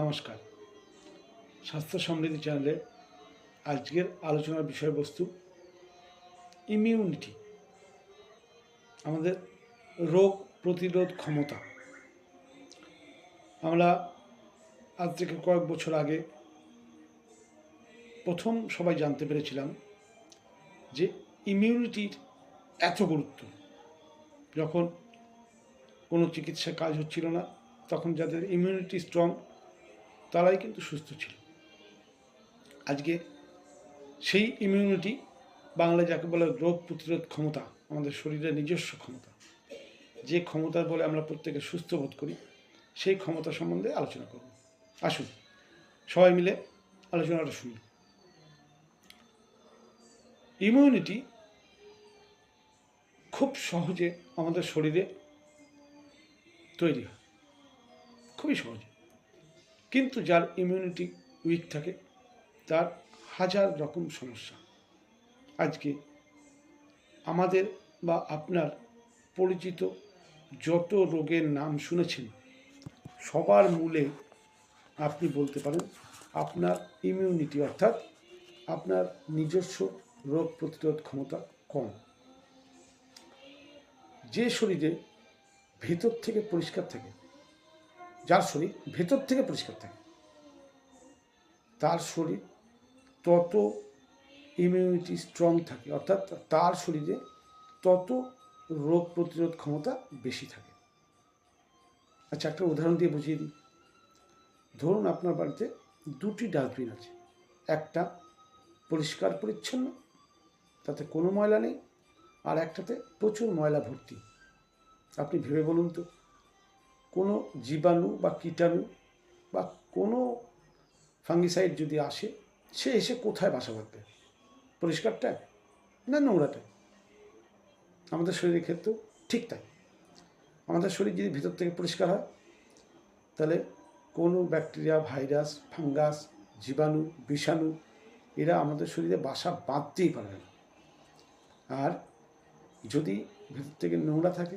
নমস্কার। স্বাস্থ্য সমৃদ্ধি চ্যানেলে আজকের আলোচনার বিষয়বস্তু ইমিউনিটি আমাদের রোগ প্রতিরোধ ক্ষমতা। আমরা আজ থেকে কয়েক বছর আগে প্রথম সবাই জানতে পেরেছিলাম যে ইমিউনিটির এত গুরুত্ব। যখন কোনো চিকিৎসা কাজ হচ্ছিল না, তখন যাদের ইমিউনিটি স্ট্রং তারাই কিন্তু সুস্থ ছিল। আজকে সেই ইমিউনিটি বাংলায় যাকে বলে রোগ প্রতিরোধ ক্ষমতা, আমাদের শরীরের নিজস্ব ক্ষমতা, যে ক্ষমতার বলে আমরা প্রত্যেকে সুস্থ বোধ করি, সেই ক্ষমতা সম্বন্ধে আলোচনা করব। আসুন, সবাই মিলে আলোচনাটা শুনি। ইমিউনিটি খুব সহজে আমাদের শরীরে তৈরি হয়। খুবই সহজে। কিন্তু যার ইমিউনিটি উইক থাকে, তার হাজার রকম সমস্যা। আজকে আমাদের বা আপনার পরিচিত যত রোগের নাম শুনেছেন, সবার মূলে আপনি বলতে পারেন আপনার ইমিউনিটি অর্থাৎ আপনার নিজস্ব রোগ প্রতিরোধ ক্ষমতা কম। যে শরীরে ভেতর থেকে পরিষ্কার থাকে যার শরীর ভেতর থেকে পরিষ্কার থাকে। তার শরীর তত ইমিউনিটি স্ট্রং থাকে, অর্থাৎ তার শরীরে তত রোগ প্রতিরোধ ক্ষমতা বেশি থাকে। আচ্ছা একটা উদাহরণ দিয়ে বুঝিয়ে দিই। ধরুন আপনার বাড়িতে দুটি ডাস্টবিন আছে। একটা পরিষ্কার, পরিচ্ছন্ন, তাতে কোনো ময়লা নেই, আর একটাতে প্রচুর ময়লা ভর্তি। আপনি ভেবে বলুন তো। কোনো জীবাণু বা কীটাণু বা কোনো ফাঙ্গিসাইড যদি আসে, সে এসে কোথায় বাসা বাঁধবে? পরিষ্কারটা না নোংরাটা আমাদের শরীরের ক্ষেত্রেও ঠিক তাই। আমাদের শরীর যদি ভিতর থেকে পরিষ্কার হয়, তাহলে কোনো ব্যাকটেরিয়া, ভাইরাস, ফাঙ্গাস, জীবাণু, বিষাণু, এরা আমাদের শরীরে বাসা বাঁধতেই পারবে না। আর যদি ভিতর থেকে নোংরা থাকে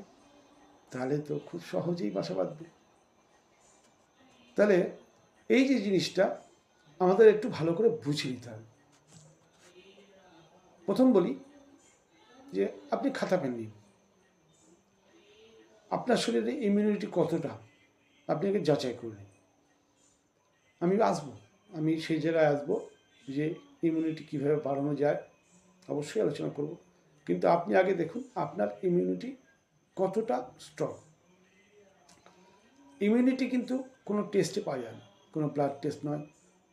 তাহলে তো খুব সহজেই বাসা বাঁধবে। তাহলে এই যে জিনিসটা আমাদের একটু ভালো করে বুঝে নিতে হবে। প্রথম বলি যে আপনি খাতা পেন নিন। আপনার শরীরে ইমিউনিটি কতটা? আপনি আগে যাচাই করে নিন। আমি আসব, আমি সেই জায়গায় আসব যে ইমিউনিটি কীভাবে বাড়ানো যায়, অবশ্যই আলোচনা করব। কিন্তু আপনি আগে দেখুন আপনার ইমিউনিটি কতটা স্ট্রং ইমিউনিটি কিন্তু কোনো টেস্টে পাওয়া যায় না। কোনো ব্লাড টেস্ট নয়,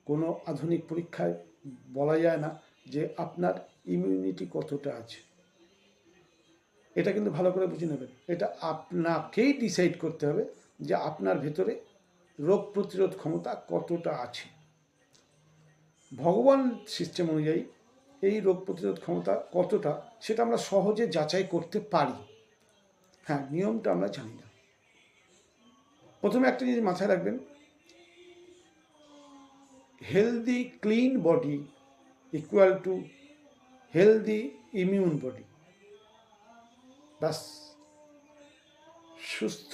কোনো আধুনিক পরীক্ষায় বলা যায় না যে আপনার ইমিউনিটি কতটা আছে। এটা কিন্তু ভালো করে বুঝে নেবেন। এটা আপনাকেই ডিসাইড করতে হবে যে আপনার ভেতরে রোগ প্রতিরোধ ক্ষমতা কতটা আছে। ভগবান সিস্টেম অনুযায়ী এই রোগ প্রতিরোধ ক্ষমতা কতটা, সেটা আমরা সহজে যাচাই করতে পারি। হ্যাঁ নিয়মটা আমরা জানি না। প্রথমে একটা জিনিস মাথায় রাখবেন healthy clean body equal to healthy immune body ব্যাস। সুস্থ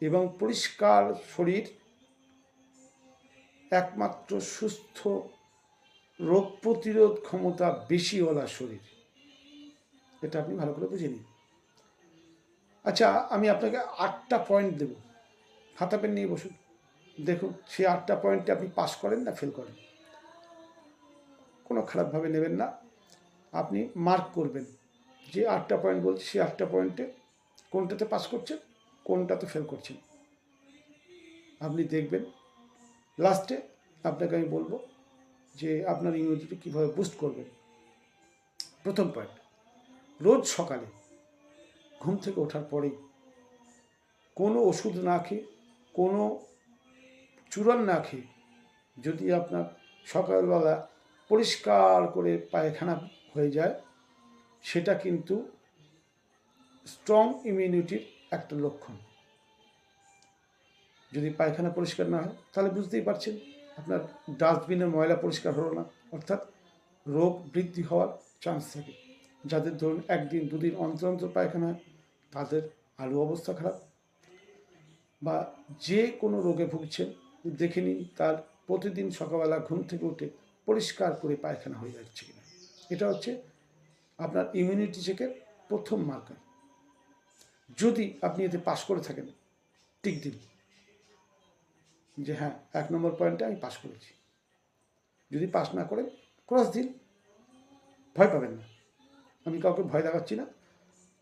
এবং পরিষ্কার শরীর একমাত্র সুস্থ রোগ প্রতিরোধ ক্ষমতা বেশিওয়ালা শরীর। এটা আপনি ভালো করে বুঝে নিন। আচ্ছা আমি আপনাকে আটটা পয়েন্ট দেব। খাতা পেন নিয়ে বসুন। দেখুন, সেই আটটা পয়েন্টে আপনি পাস করেন না ফেল করেন। কোনো খারাপভাবে নেবেন না। আপনি মার্ক করবেন। যে আটটা পয়েন্ট বলছি, সেই আটটা পয়েন্টে কোনটাতে পাস করছেন, কোনটাতে ফেল করছেন। আপনি দেখবেন লাস্টে আপনাকে আমি বলব যে আপনার ইমিউনিটি কীভাবে বুস্ট করবেন। প্রথম পয়েন্ট রোজ সকালে ঘুম থেকে ওঠার পরেই কোনো ওষুধ না খেয়ে, কোনো চূড়ান না খেয়ে যদি আপনার সকালবেলা পরিষ্কার করে পায়খানা হয়ে যায়, সেটা কিন্তু স্ট্রং ইমিউনিটির একটা লক্ষণ। যদি পায়খানা পরিষ্কার না হয়, তাহলে বুঝতেই পারছেন আপনার ডাস্টবিনের ময়লা পরিষ্কার হলো না, অর্থাৎ রোগ বৃদ্ধি হওয়ার চান্স থাকে। যাদের ধরুন একদিন দুদিন অন্তর অন্তর পায়খানা হয় তাদের আরও অবস্থা খারাপ বা যে কোনো রোগে ভুগছেন, দেখে নিন তার প্রতিদিন সকালবেলা ঘুম থেকে উঠে পরিষ্কার করে পায়খানা হয়ে যাচ্ছে কিনা। এটা হচ্ছে আপনার ইমিউনিটি চেকের প্রথম মার্কার যদি আপনি এতে পাশ করে থাকেন, টিক দিন। যে হ্যাঁ এক নম্বর পয়েন্টে আমি পাশ করেছি। যদি পাস না করেন ক্রস দিন। ভয় পাবেন না। আমি কাউকে ভয় দেখাচ্ছি না।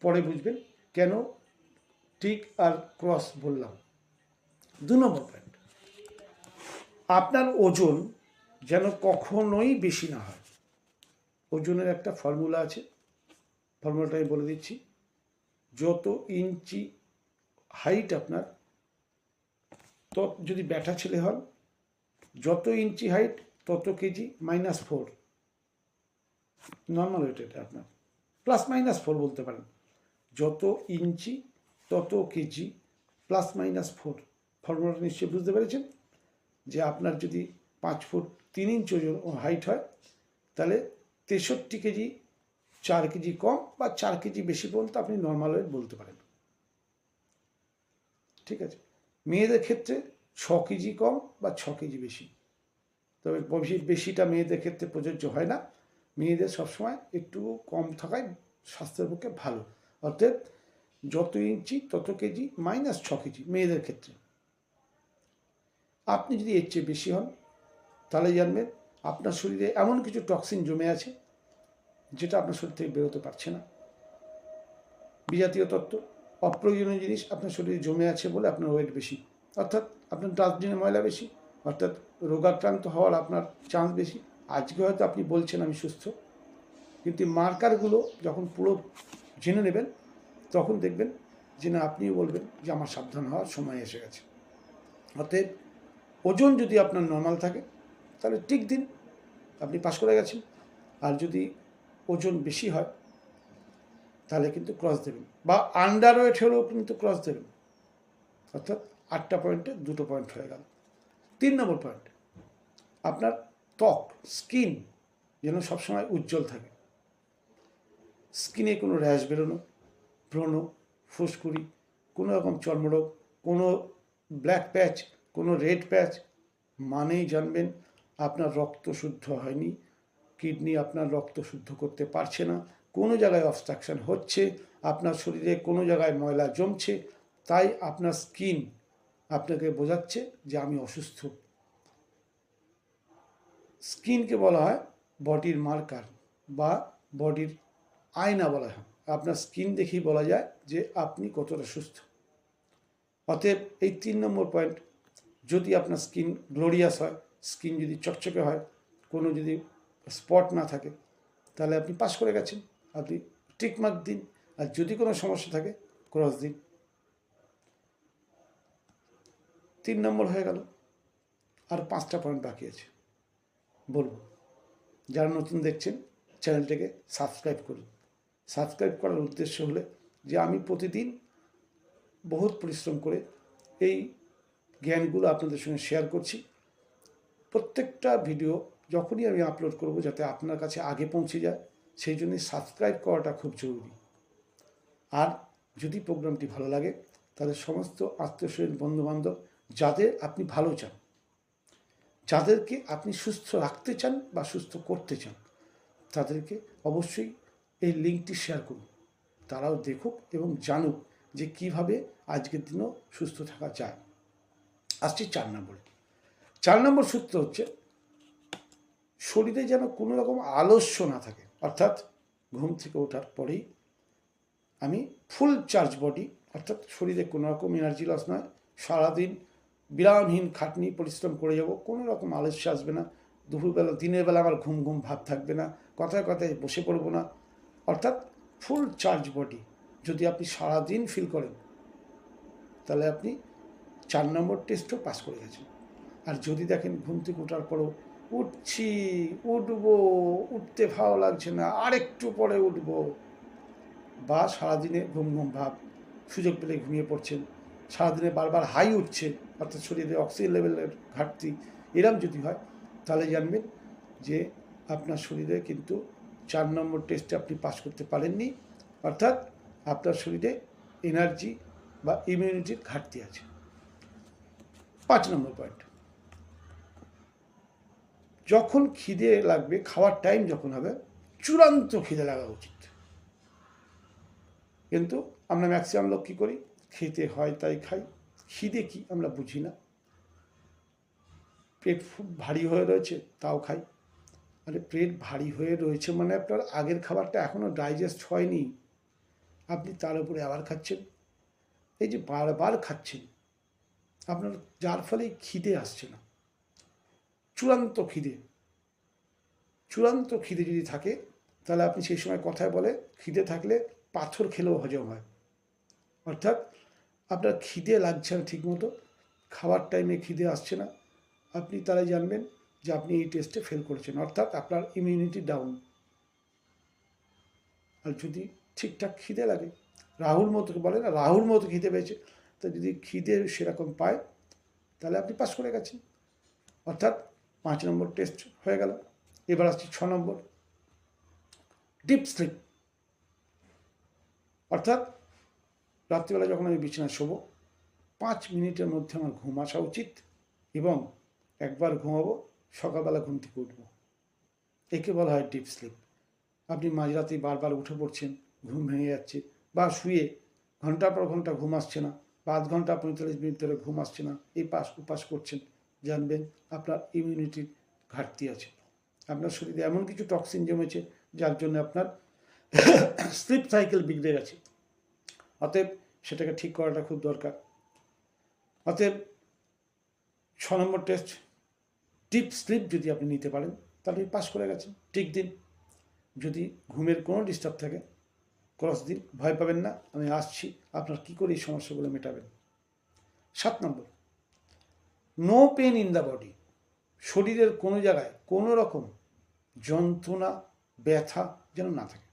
পরে বুঝবেন। কেন ঠিক আর ক্রস বললাম? দু নম্বর পয়েন্ট আপনার ওজন যেন কখনোই বেশি না হয়। ওজনের একটা ফর্মুলা আছে। ফর্মুলাটা আমি বলে দিচ্ছি। যত ইঞ্চি হাইট আপনার, তত যদি ব্যাটা ছেলে হন, যত ইঞ্চি হাইট তত KG minus four normal weight এটা আপনার। প্লাস মাইনাস ফোর বলতে পারেন। যত ইঞ্চি, তত কেজি প্লাস মাইনাস ফোর ফর্মুলাটা নিশ্চয়ই বুঝতে পেরেছেন? যে আপনার যদি পাঁচ ফুট তিন ইঞ্চ ওজন হাইট হয়, তাহলে তেষট্টি কেজি, চার কেজি কম বা চার কেজি বেশি পর্যন্ত আপনি নর্মাল ওয়েট বলতে পারেন। ঠিক আছে? মেয়েদের ক্ষেত্রে ছ কেজি কম বা ছ কেজি বেশি। তবে বেশি বেশিটা মেয়েদের ক্ষেত্রে প্রযোজ্য হয় না। মেয়েদের সবসময় একটু কম থাকায় স্বাস্থ্যের পক্ষে ভালো। অর্থাৎ যত ইঞ্চি, তত কেজি মাইনাস ছ কেজি মেয়েদের ক্ষেত্রে। আপনি যদি এর চেয়ে বেশি হন, তাহলে জানবেন আপনার শরীরে এমন কিছু টক্সিন জমে আছে, যেটা আপনার শরীর থেকে বেরোতে পারছে না। বিজাতীয় তত্ত্ব, অপ্রয়োজনীয় জিনিস আপনার শরীরে জমে আছে বলে আপনার ওয়েট বেশি। অর্থাৎ আপনার ডাস্টবিনে ময়লা বেশি, অর্থাৎ রোগাক্রান্ত হওয়ার আপনার চান্স বেশি। আজকে হয়তো আপনি বলছেন আমি সুস্থ, কিন্তু মার্কারগুলো যখন পুরো জেনে নেবেন, তখন দেখবেন যে না, আপনিও বলবেন যে আমার সাবধান হওয়ার সময় এসে গেছে। অতএব ওজন যদি আপনার নর্মাল থাকে, তাহলে ঠিক দিন আপনি পাস করে গেছেন। আর যদি ওজন বেশি হয়, তাহলে কিন্তু ক্রস দেবেন। বা আন্ডার ওয়েট হলেও কিন্তু ক্রস দেবেন। অর্থাৎ আটটা পয়েন্টে দুটো পয়েন্ট হয়ে গেল। তিন নম্বর পয়েন্ট আপনার ত্বক স্কিন যেন সবসময় উজ্জ্বল থাকে। স্কিনে কোনো র্যাশ বেরোনো, ব্রণ, ফুসকুড়ি, কোনো রকম চর্মরোগ, কোনো ব্ল্যাক প্যাচ, কোনো রেড প্যাচ মানেই জানবেন আপনার রক্ত শুদ্ধ হয়নি, কিডনি আপনার রক্ত শুদ্ধ করতে পারছে না, কোনো জায়গায় অবস্ট্রাকশন হচ্ছে, আপনার শরীরে কোনো জায়গায় ময়লা জমছে, তাই আপনার স্কিন আপনাকে বোঝাচ্ছে যে আমি অসুস্থ। স্কিনকে বলা হয় বডির মার্কার বা বডির আয়না বলা হয়। আপনার স্কিন দেখেই বলা যায় যে আপনি কতটা সুস্থ। অতএব এই তিন নম্বর পয়েন্ট যদি আপনার স্কিন গ্লোরিয়াস হয়, স্কিন যদি চকচকে হয়, কোনো যদি স্পট না থাকে, তাহলে আপনি পাস করে গেছেন। আপনি টিকমার্ক দিন, আর যদি কোনো সমস্যা থাকে ক্রস দিন। তিন নম্বর হয়ে গেল। আর পাঁচটা পয়েন্ট বাকি আছে। বলব, যারা নতুন দেখছেন চ্যানেলটাকে সাবস্ক্রাইব করুন। সাবস্ক্রাইব করার উদ্দেশ্য হলে যে আমি প্রতিদিন বহুত পরিশ্রম করে এই জ্ঞানগুলো আপনাদের সঙ্গে শেয়ার করছি। প্রত্যেকটা ভিডিও যখনই আমি আপলোড করব যাতে আপনার কাছে আগে পৌঁছে যায়, সেই জন্য সাবস্ক্রাইব করাটা খুব জরুরি। আর যদি প্রোগ্রামটি ভালো লাগে, তাহলে সমস্ত আত্মীয় বন্ধুবান্ধব, যাদের আপনি ভালো চান, যাদেরকে আপনি সুস্থ রাখতে চান বা সুস্থ করতে চান, তাদেরকে অবশ্যই এই লিঙ্কটি শেয়ার করুন। তারাও দেখুক এবং জানুক যে কীভাবে আজকের দিনও সুস্থ থাকা যায়। আসছি চার নম্বরে। চার নম্বর সূত্র হচ্ছে, শরীরে যেন কোনো রকম আলস্য না থাকে, অর্থাৎ ঘুম থেকে ওঠার পরেই আমি ফুল চার্জ বডি অর্থাৎ শরীরে কোনো রকম এনার্জি লস নয়, সারাদিন বিরামহীন খাটনি, পরিশ্রম করে যাব, কোনো রকম আলস্য আসবে না, দুপুরবেলা, দিনের বেলা আমার ঘুম ঘুম ভাব থাকবে না, কথায় কথায় বসে পড়ব না অর্থাৎ ফুল চার্জ বডি যদি আপনি সারাদিন ফিল করেন, তাহলে আপনি চার নম্বর টেস্টও পাস করে গেছেন। আর যদি দেখেন ঘুম থেকে ওঠার পরও উঠছি, উঠবো, উঠতে ভালো লাগছে না, আরেকটু পরে উঠবো, বা সারাদিনে ঘুম ঘুম ভাব, সুযোগ পেলে ঘুমিয়ে পড়ছেন, সারাদিনে বারবার হাই উঠছে অর্থাৎ শরীরে অক্সিজেন লেভেলের ঘাটতি, এরম যদি হয়, তাহলে জানবেন যে আপনার শরীরে কিন্তু চার নম্বর টেস্টে আপনি পাস করতে পারেননি, অর্থাৎ আপনার শরীরে এনার্জি বা ইমিউনিটির ঘাটতি আছে। পাঁচ নম্বর পয়েন্ট যখন খিদে লাগবে, খাওয়ার টাইম যখন হবে, চূড়ান্ত খিদে লাগা উচিত। কিন্তু আমরা ম্যাক্সিমাম লোক কী করি? খেতে হয় তাই খাই। খিদে কি? আমরা বুঝি না। পেট খুব ভারী হয়ে রয়েছে, তাও খাই। আরে পেট ভারী হয়ে রয়েছে মানে আপনার আগের খাবারটা এখনও ডাইজেস্ট হয়নি। আপনি তার উপরে আবার খাচ্ছেন। এই যে বারবার খাচ্ছেন, আপনার যার ফলে খিদে আসছে না। চূড়ান্ত খিদে। চূড়ান্ত খিদে যদি থাকে, তাহলে আপনি সেই সময় কথায় বলে খিদে থাকলে পাথর খেলেও হজম হয়। অর্থাৎ আপনার খিদে লাগছে না ঠিকমতো, খাওয়ার টাইমে খিদে আসছে না। আপনি তারাই জানবেন যে আপনি এই টেস্টে ফেল করেছেন, অর্থাৎ আপনার ইমিউনিটি ডাউন আর যদি ঠিকঠাক খিদে লাগে, রাহুল মতো বলে না, রাহুল মতো খিদে পেয়েছে, তো যদি খিদে সেরকম পায়, তাহলে আপনি পাস করে গেছেন। অর্থাৎ পাঁচ নম্বর টেস্ট হয়ে গেল। এবার আসছি ছ নম্বর ডিপ স্লিপ অর্থাৎ রাত্রিবেলা যখন আমি বিছানায় শোবো, পাঁচ মিনিটের মধ্যে আমার ঘুম আসা উচিত এবং একবার ঘুমাবো সকালবেলা ঘুম থেকে উঠবো। একে বলা হয় ডিপ স্লিপ আপনি মাঝরাতে বারবার উঠে পড়ছেন, ঘুম ভেঙে যাচ্ছে বা শুয়ে ঘণ্টার পর ঘণ্টা ঘুম আসছে না বা আধ ঘণ্টা, পঁয়তাল্লিশ মিনিট ধরে ঘুম আসছে না, এই পাস উপাস করছেন, জানবেন আপনার ইমিউনিটির ঘাটতি আছে। আপনার শরীরে এমন কিছু টক্সিন জমেছে যার জন্য আপনার স্লিপ সাইকেল বিগড়ে গেছে। অতএব সেটাকে ঠিক করাটা খুব দরকার। অতএব ছ নম্বর টেস্ট ডিপ স্লিপ যদি আপনি নিতে পারেন, তাহলে পাস করে গেছেন ঠিক দিন। যদি ঘুমের কোনো ডিস্টার্ব থাকে ক্রস দিন। ভয় পাবেন না, আমি আসছি। আপনার কী করে এই সমস্যাগুলো মেটাবেন? সাত number. No pain in the body শরীরের কোনো জায়গায় কোনো রকম যন্ত্রণা, ব্যথা যেন না থাকে।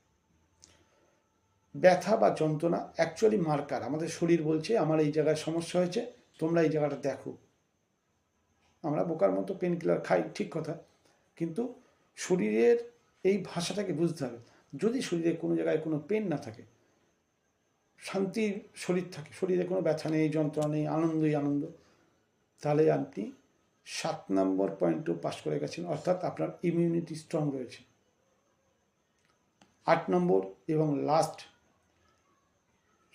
ব্যথা বা যন্ত্রণা অ্যাকচুয়ালি মার্কার আমাদের শরীর বলছে, আমার এই জায়গায় সমস্যা হয়েছে, তোমরা এই জায়গাটা দেখো। আমরা বোকার মতো পেন কিলার খাই, ঠিক কথা। কিন্তু শরীরের এই ভাষাটাকে বুঝতে হবে। যদি শরীরে কোনো জায়গায় কোনো পেন না থাকে, শান্তির শরীর থাকে, শরীরে কোনো ব্যথা নেই, যন্ত্রণা নেই, আনন্দই আনন্দ, তাহলে আপনি সাত নম্বর পয়েন্টও পাস করে গেছেন, অর্থাৎ আপনার ইমিউনিটি স্ট্রং রয়েছে। আট নম্বর এবং লাস্ট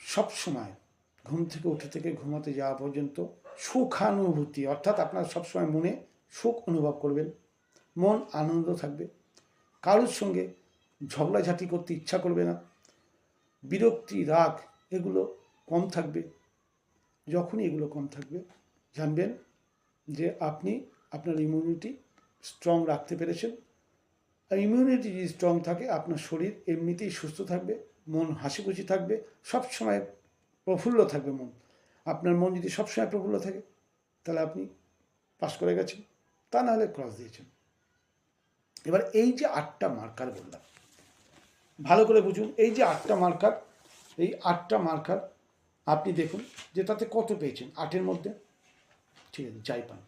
সব সময় ঘুম থেকে উঠে থেকে ঘুমাতে যাওয়া পর্যন্ত সুখানুভূতি, অর্থাৎ আপনার সবসময় মনে সুখ অনুভব করবেন, মন আনন্দ থাকবে। কারোর সঙ্গে ঝগড়াঝাটি করতে ইচ্ছা করবে না। বিরক্তি, রাগ এগুলো কম থাকবে, যখনই এগুলো কম থাকবে। জানবেন যে আপনি আপনার ইমিউনিটি স্ট্রং রাখতে পেরেছেন। আর ইমিউনিটি যদি স্ট্রং থাকে, আপনার শরীর এমনিতেই সুস্থ থাকবে, মন হাসি খুশি থাকবে, সবসময় প্রফুল্ল থাকবে মন। আপনার মন যদি সবসময় প্রফুল্ল থাকে, তাহলে আপনি পাশ করে গেছেন। তা নাহলে ক্রস দিয়েছেন। এবার এই যে আটটা মার্কার বললাম, ভালো করে বুঝুন, এই যে আটটা মার্কার এই আটটা মার্কার আপনি দেখুন যে তাতে কত পেয়েছেন। আটের মধ্যে, ঠিক আছে, যাই পান।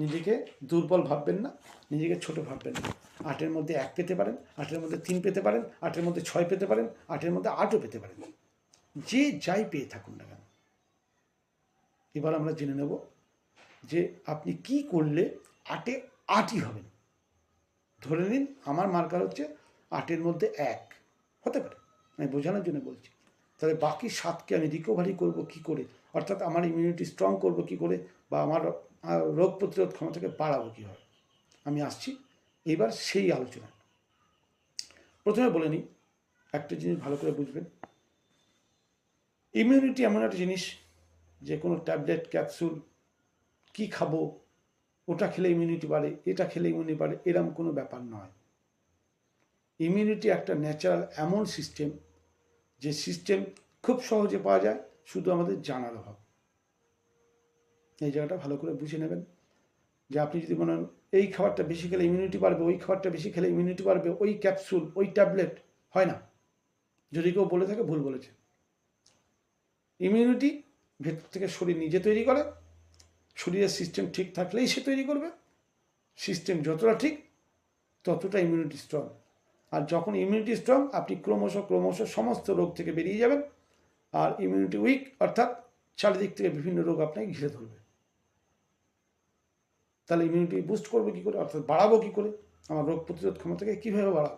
নিজেকে দুর্বল ভাববেন না, নিজেকে ছোট ভাববেন না। আটের মধ্যে এক পেতে পারেন, আটের মধ্যে তিন পেতে পারেন, আটের মধ্যে ছয় পেতে পারেন, আটের মধ্যে আটও পেতে পারেন। যে যাই পেয়ে থাকুন না কেন এবার আমরা জেনে নেব যে আপনি কি করলে আটে আটই হবেন। ধরে নিন আমার মার্কার হচ্ছে আটের মধ্যে এক। হতে পারে, আমি বোঝানোর জন্য বলছি। তাহলে বাকি সাতকে আমি রিকভারি করব কি করে? অর্থাৎ আমার ইমিউনিটি স্ট্রং করব কি করে? বা আমার রোগ প্রতিরোধ ক্ষমতাকে বাড়াবো কীভাবে? আমি আসছি, এবার সেই আলোচনা প্রথমে বলে নিই, একটা জিনিস ভালো করে বুঝবেন। ইমিউনিটি এমন একটা জিনিস যে কোনো ট্যাবলেট, ক্যাপসুল, কি খাব? ওটা খেলে ইমিউনিটি বাড়ে, এটা খেলে ইমিউনিটি বাড়ে, এরম কোনো ব্যাপার নয়। ইমিউনিটি একটা ন্যাচারাল এমন সিস্টেম যে সিস্টেম খুব সহজে পাওয়া যায় শুধু আমাদের জানার অভাব। এই জায়গাটা ভালো করে বুঝে নেবেন যে আপনি যদি মনে এই খাবারটা বেশি খেলে ইমিউনিটি বাড়বে, ওই খাবারটা বেশি খেলে ইমিউনিটি বাড়বে, ওই ক্যাপসুল ওই ট্যাবলেট হয় না। যদি কেউ বলে থাকে, ভুল বলেছে। ইমিউনিটি ভেতর থেকে শরীর নিজে তৈরি করে, শরীরের সিস্টেম ঠিক থাকলেই সে তৈরি করবে। সিস্টেম যতটা ঠিক, ততটা ইমিউনিটি স্ট্রং আর যখন ইমিউনিটি স্ট্রং আপনি ক্রমশ ক্রমশ সমস্ত রোগ থেকে বেরিয়ে যাবেন। আর ইমিউনিটি উইক অর্থাৎ চারিদিক থেকে বিভিন্ন রোগ আপনাকে ঘিরে ধরবে। তাহলে ইমিউনিটি বুস্ট করব কী করে? অর্থাৎ বাড়াবো কী করে? আমার রোগ প্রতিরোধ ক্ষমতাকে কীভাবে বাড়াবো?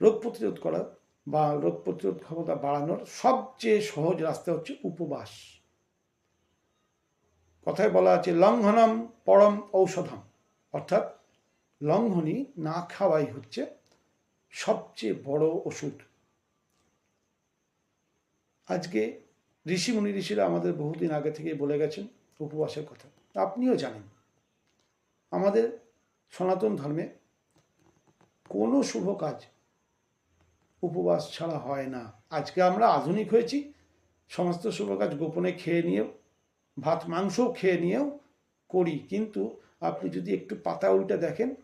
রোগ প্রতিরোধ করার বা রোগ প্রতিরোধ ক্ষমতা বাড়ানোর সবচেয়ে সহজ রাস্তা হচ্ছে উপবাস। কথায় বলা আছে, লঙ্ঘনম পরম ঔষধম। অর্থাৎ লঙ্ঘনী না খাওয়াই হচ্ছে সবচেয়ে বড় ওষুধ। আজকে ঋষি মুনি ঋষিরা আমাদের বহুদিন আগে থেকে বলে গেছেন উপবাসের কথা। আপনিও জানেন, আমাদের সনাতন ধর্মে কোনো শুভ কাজ উপবাস ছাড়া হয় না। আজকে আমরা আধুনিক হয়েছি। সমস্ত শুভ কাজ গোপনে খেয়ে নিয়েও, ভাত, মাংসও খেয়ে নিয়েও করি। কিন্তু আপনি যদি একটু পাতা উল্টে দেখেন,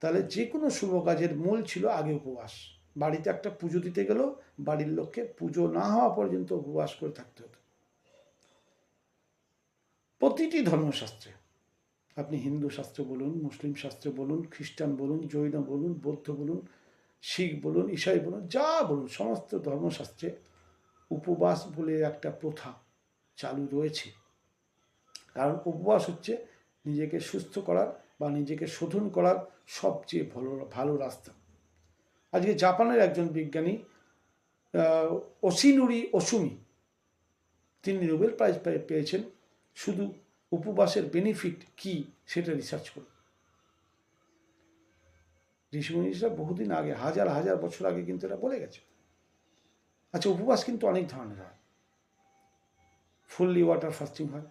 তাহলে যে কোনো শুভ কাজের মূল ছিল আগে উপবাস। বাড়িতে একটা পুজো দিতে গেলেও বাড়ির লোককে পুজো না হওয়া পর্যন্ত উপবাস করে থাকতে হতো। প্রতিটি ধর্মশাস্ত্রে, আপনি হিন্দু শাস্ত্র বলুন, মুসলিম শাস্ত্র বলুন, খ্রিস্টান বলুন, জৈন বলুন, বৌদ্ধ বলুন শিখ বলুন ঈশাই বলুন যা বলুন সমস্ত ধর্মশাস্ত্রে উপবাস বলে একটা প্রথা চালু রয়েছে। কারণ উপবাস হচ্ছে নিজেকে সুস্থ করার বা নিজেকে শোধন করার সবচেয়ে ভালো ভালো রাস্তা। আজকে জাপানের একজন বিজ্ঞানী আহ, ওসিনুরি ওসুমি তিনি নোবেল প্রাইজ পেয়েছেন। শুধু উপবাসের বেনিফিট কি সেটা রিসার্চ করে ঋষিমণিরা বহুদিন আগে, হাজার হাজার বছর আগে কিন্তু এটা বলে গেছে। আচ্ছা উপবাস কিন্তু অনেক ধরনের হয়। ফুললি ওয়াটার ফাস্টিং হয়,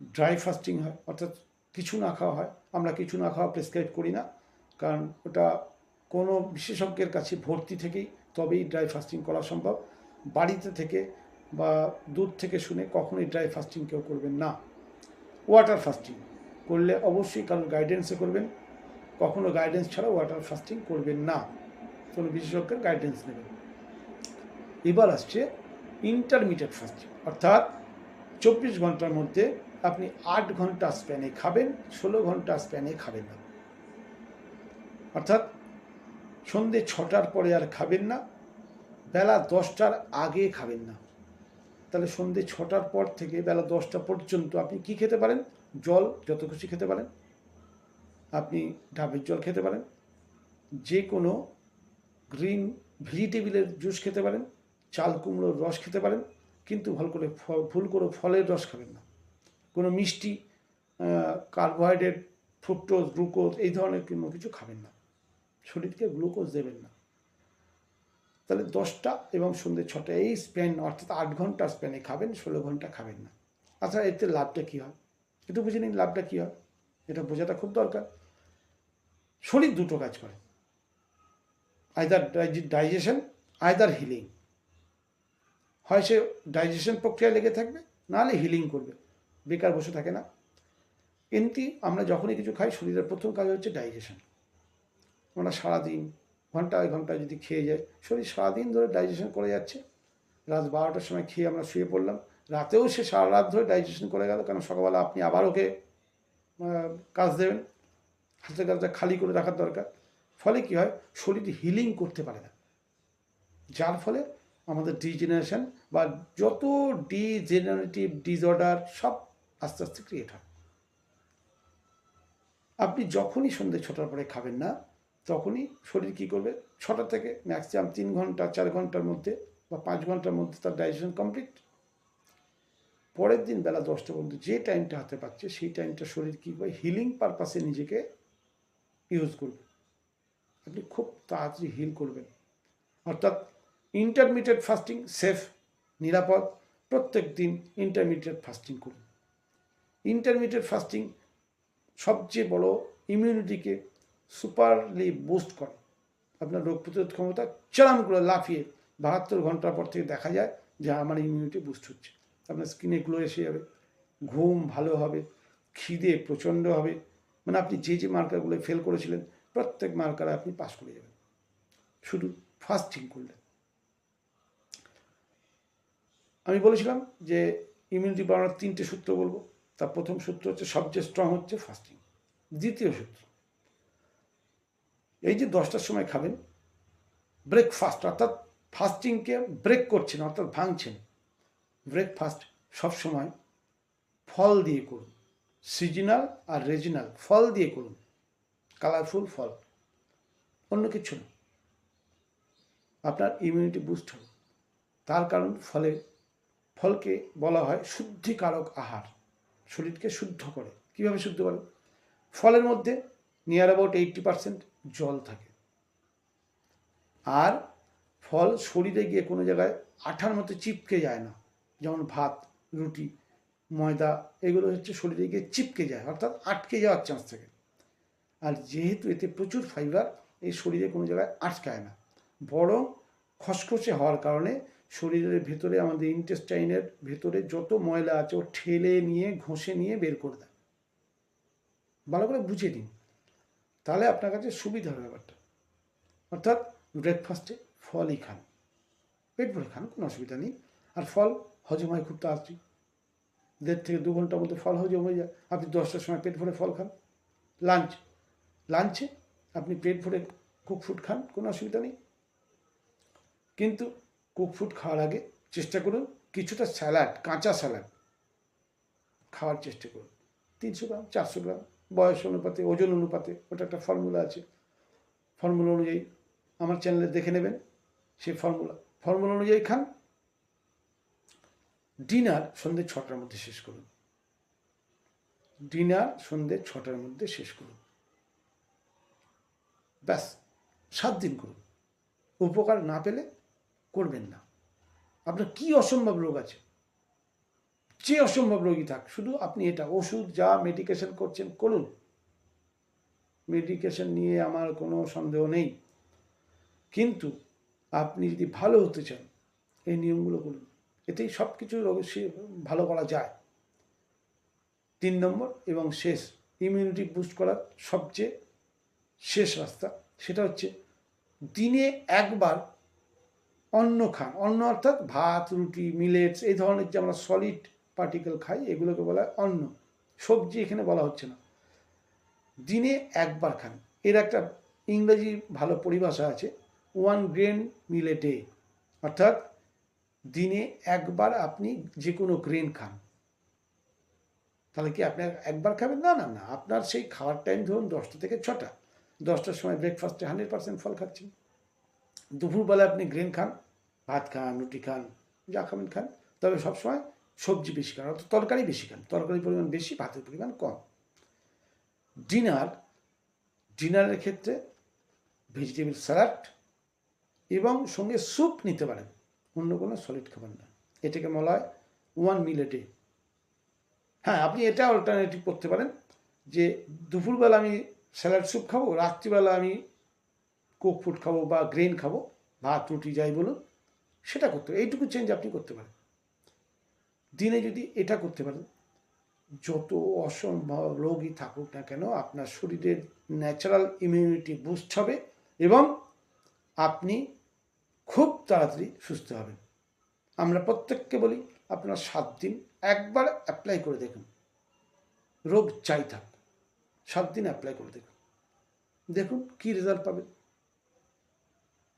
ড্রাই ফাস্টিং হয়, অর্থাৎ কিছু না খাওয়া হয়। আমরা কিছু না খাওয়া প্রেসক্রাইব করি না, কারণ ওটা কোনো বিশেষজ্ঞের কাছে ভর্তি থেকেই তবেই ড্রাই ফাস্টিং করা সম্ভব। বাড়িতে থেকে বা দূর থেকে শুনে কখনোই ড্রাই ফাস্টিং কেউ করবেন না। ওয়াটার ফাস্টিং করলে অবশ্যই কারোর গাইডেন্সে করবেন। কখনো গাইডেন্স ছাড়া ওয়াটার ফাস্টিং করবেন না। কোনো বিশেষজ্ঞের গাইডেন্স নেবেন এবার আসছে ইন্টারমিডিয়েট ফাস্টিং অর্থাৎ চব্বিশ ঘণ্টার মধ্যে আপনি আট ঘণ্টা স্প্যানে খাবেন, ষোলো ঘণ্টা স্প্যানে খাবেন না। অর্থাৎ সন্ধে ছটার পরে আর খাবেন না, বেলা দশটার আগে খাবেন না। তাহলে সন্ধে ছটার পর থেকে বেলা দশটা পর্যন্ত আপনি কি খেতে পারেন? জল, যত খুশি খেতে পারেন। আপনি ডাবের জল খেতে পারেন। যে কোনো গ্রিন ভেজিটেবিলের জুস খেতে পারেন, চাল কুমড়োর রস খেতে পারেন, কিন্তু ভালো করে ভুল করে ফলের রস খাবেন না। কোনো মিষ্টি কার্বোহাইড্রেট, ফ্রুক্টোজ, গ্লুকোজ এই ধরনের কোনো কিছু খাবেন না। শরীরকে গ্লুকোজ দেবেন না। তাহলে দশটা এবং সন্ধ্যে ছটা এই স্প্যান, অর্থাৎ আট ঘণ্টা স্প্যানে খাবেন, ষোলো ঘণ্টা খাবেন না। আচ্ছা এতে লাভটা কী হয়? একটু বুঝে নিন লাভটা কী হয়। এটা বোঝাটা খুব দরকার। শরীর দুটো কাজ করে। আইদার ডাইজেশন আইদার হিলিং হয় সে ডাইজেশন প্রক্রিয়া লেগে থাকবে, নাহলে হিলিং করবে। বেকার বসে থাকে না। কিন্তু আমরা যখনই কিছু খাই, শরীরের প্রথম কাজ হচ্ছে ডাইজেশন আমরা সারাদিন, ঘন্টায় ঘন্টায় যদি খেয়ে যাই, শরীর সারাদিন ধরে ডাইজেশন করে যাচ্ছে। রাত বারোটার সময় খেয়ে আমরা শুয়ে পড়লাম। রাতেও সে সারা রাত ধরে ডাইজেশন করে গেল কারণ সকালবেলা আপনি আবার ওকে কাজ দেবেন? হাতে কাজটা খালি করে রাখার দরকার। ফলে কি হয়? শরীর হিলিং করতে পারে না। যার ফলে আমাদের ডিজেনারেশন বা যত ডিজেনারেটিভ ডিসঅর্ডার সব আস্তে আস্তে ক্রিয়েট হয়। আপনি যখনই সন্ধ্যে ছটার পরে খাবেন না, তখনই শরীর কী করবে? ছটা থেকে ম্যাক্সিমাম তিন ঘণ্টা, চার ঘণ্টার মধ্যে বা পাঁচ ঘণ্টার মধ্যে তার ডাইজেশন কমপ্লিট পরের দিন বেলা দশটা পর্যন্ত যে টাইমটা হাতে পাচ্ছে, সেই টাইমটা শরীর কী করে? হিলিং পারপাসে নিজেকে ইউজ করবে আপনি খুব তাড়াতাড়ি হিল করবেন। অর্থাৎ ইন্টারমিডিয়েট ফাস্টিং সেফ নিরাপদ। প্রত্যেক দিন ইন্টারমিডিয়েট ফাস্টিং করুন। ইন্টারমিডিয়েট ফাস্টিং সবচেয়ে বড় ইমিউনিটিকে সুপারলি বুস্ট করে। আপনার রোগ প্রতিরোধ ক্ষমতা চরম করে লাফিয়ে বাহাত্তর ঘণ্টার পর থেকে দেখা যায় যে আমার ইমিউনিটি বুস্ট হচ্ছে। আপনার স্কিনে গ্লো এসে যাবে, ঘুম ভালো হবে, খিদে প্রচণ্ড হবে মানে আপনি যে যে মার্কারগুলো ফেল করেছিলেন, প্রত্যেক মার্কারে আপনি পাস করে যাবেন। শুধু ফাস্টিং করলে। আমি বলেছিলাম যে ইমিউনিটি বাড়ানোর তিনটে সূত্র বলব। তার প্রথম সূত্র হচ্ছে, সবচেয়ে স্ট্রং হচ্ছে ফাস্টিং দ্বিতীয় সূত্র, এই যে দশটার সময় খাবেন ব্রেকফাস্ট অর্থাৎ ফাস্টিংকে ব্রেক করছেন, অর্থাৎ ভাঙছেন ব্রেকফাস্ট সবসময় ফল দিয়ে করুন। সিজনাল আর রেজিনাল, ফল দিয়ে করুন, কালারফুল ফল, অন্য কিছু না। আপনার ইমিউনিটি বুস্ট হবে। তার কারণ ফলে, ফলকে বলা হয় শুদ্ধিকারক আহার, শরীরকে শুদ্ধ করে। কীভাবে শুদ্ধ করে? ফলের মধ্যে নিয়ার অ্যাবাউট এইটটি পার্সেন্ট জল থাকে। আর ফল শরীরে গিয়ে কোনো জায়গায় আঠার মতো চিপকে যায় না। যেমন ভাত, রুটি ময়দা, এগুলো হচ্ছে শরীরে গিয়ে চিপকে যায়, অর্থাৎ আটকে যাওয়ার চান্স থাকে। আর যেহেতু এতে প্রচুর ফাইবার এই শরীরে কোনো জায়গায় আটকায় না। বরং খসখসে হওয়ার কারণে শরীরের ভেতরে, আমাদের ইন্টেস্টাইনের ভেতরে যত ময়লা আছে, ও ঠেলে নিয়ে, ঘষে নিয়ে বের করে দেয়। ভালো করে বুঝে নিন। তাহলে আপনার কাছে সুবিধা হবে ব্যাপারটা। অর্থাৎ ব্রেকফাস্টে ফলই খান। পেট ভরে খান, কোনো অসুবিধা নেই। আর ফল হজম হয় খুব তাড়াতাড়ি। দেড় থেকে দু ঘণ্টার মধ্যে ফল হজম হয়ে যায়। আপনি দশটার সময় পেট ভরে ফল খান। লাঞ্চ লাঞ্চে আপনি পেট ভরে কুক ফুড খান, কোনো অসুবিধা নেই। কিন্তু কুক ফুড খাওয়ার আগে চেষ্টা করুন কিছুটা স্যালাড, কাঁচা স্যালাড খাওয়ার চেষ্টা করুন। তিনশো গ্রাম, চারশো গ্রাম, বয়স অনুপাতে, ওজন অনুপাতে, ওটা একটা ফর্মুলা আছে। ফর্মুলা অনুযায়ী আমার চ্যানেলে দেখে নেবেন। সেই ফর্মুলা ফর্মুলা অনুযায়ী খান। ডিনার সন্ধ্যে ছটার মধ্যে শেষ করুন। ডিনার সন্ধ্যে ছটার মধ্যে শেষ করুন। ব্যাস, সাত দিন করুন। উপকার না পেলে করবেন না। আপনার কি অসম্ভব রোগ আছে? যে অসম্ভব রোগী থাক, শুধু আপনি এটা ওষুধ, যা মেডিকেশন করছেন, করুন। মেডিকেশন নিয়ে আমার কোনো সন্দেহ নেই। কিন্তু আপনি যদি ভালো হতে চান, এই নিয়মগুলো করুন। এতেই সব কিছু ভালো করা যায়। তিন নম্বর এবং শেষ ইমিউনিটি বুস্ট করার সবচেয়ে শেষ রাস্তা, সেটা হচ্ছে দিনে একবার অন্ন খান। অন্ন অর্থাৎ ভাত, রুটি, মিলেটস, এই ধরনের যে আমরা সলিড পার্টিকেল খাই, এগুলোকে বলা হয় অন্ন। সবজি এখানে বলা হচ্ছে না। দিনে একবার খান। এর একটা ইংরেজি ভালো পরিভাষা আছে ওয়ান গ্রেন মিল ডে অর্থাৎ দিনে একবার আপনি যে কোনো গ্রেন খান। তাহলে কি আপনি একবার খাবেন? না না না। আপনার সেই খাওয়ার টাইম ধরুন দশটা থেকে ছটা। দশটার সময় ব্রেকফাস্টে হান্ড্রেড পার্সেন্ট ফল খাচ্ছেন। দুপুরবেলা আপনি গ্রেন খান, ভাত খান, রুটি খান, যা খাবেন খান। তবে সবসময় সবজি বেশি খান, অর্থাৎ তরকারি বেশি খান। তরকারির পরিমাণ বেশি, ভাতের পরিমাণ কম। ডিনার ডিনারের ক্ষেত্রে ভেজিটেবল স্যালাড এবং সঙ্গে স্যুপ নিতে পারেন। অন্য কোনো সলিড খাবার না। এটাকে বলা হয় ওয়ান মিল ডে হ্যাঁ আপনি এটা অল্টারনেটিভ করতে পারেন যে দুপুরবেলা আমি স্যালাড স্যুপ খাব, রাত্রিবেলা আমি কোক ফুড খাব বা গ্রেন খাব, ভাত, রুটি, যাই বলুন, সেটা করতে এইটুকু চেঞ্জ আপনি করতে পারেন। দিনে যদি এটা করতে পারেন, যত অসম্ভব রোগই থাকুক না কেন, আপনার শরীরের ন্যাচারাল ইমিউনিটি বুস্ট হবে এবং আপনি খুব তাড়াতাড়ি সুস্থ হবেন। আমরা প্রত্যেককে বলি, আপনার সাত দিন একবার অ্যাপ্লাই করে দেখুন। রোগ চাই থাক, সাত দিন অ্যাপ্লাই করে দেখুন। দেখুন কি রেজাল্ট পাবেন।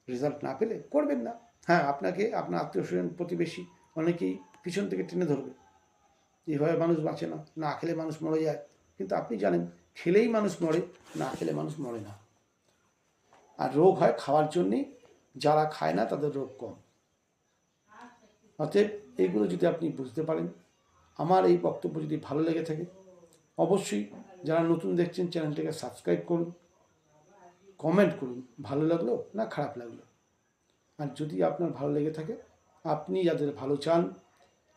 রেজাল্ট না পেলে করবেন না। হ্যাঁ আপনাকে আপনার আত্মীয় স্বজন, প্রতিবেশী অনেকেই পিছন থেকে টেনে ধরবে। এভাবে মানুষ বাঁচে না। না খেলে মানুষ মরে যায়। কিন্তু আপনি জানেন, খেলেই মানুষ মরে, না খেলে মানুষ মরে না। আর রোগ হয় খাওয়ার জন্যেই যারা খায় না, তাদের রোগ কম। অতএব এইগুলো যদি আপনি বুঝতে পারেন, আমার এই বক্তব্য যদি ভালো লেগে থাকে, অবশ্যই যারা নতুন দেখছেন, চ্যানেলটাকে সাবস্ক্রাইব করুন, কমেন্ট করুন, ভালো লাগল না খারাপ লাগল? আর যদি আপনার ভালো লেগে থাকে, আপনি যাদের ভালো চান,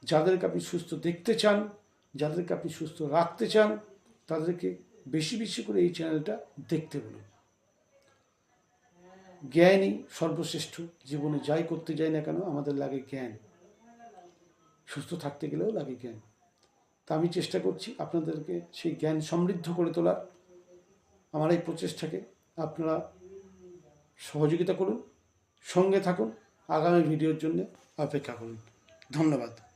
যাদেরকে আপনি সুস্থ দেখতে চান, যাদেরকে আপনি সুস্থ রাখতে চান, তাদেরকে বেশি বেশি করে এই চ্যানেলটা দেখতে বলুন। জ্ঞানই সর্বশ্রেষ্ঠ। জীবনে যাই করতে যাই না কেন, আমাদের লাগে জ্ঞান। সুস্থ থাকতে গেলেও লাগে জ্ঞান। তা আমি চেষ্টা করছি আপনাদেরকে সেই জ্ঞান সমৃদ্ধ করে তোলার। আমার এই প্রচেষ্টাকে আপনারা সহযোগিতা করুন, সঙ্গে থাকুন, আগামী ভিডিওর জন্য অপেক্ষা করুন। ধন্যবাদ।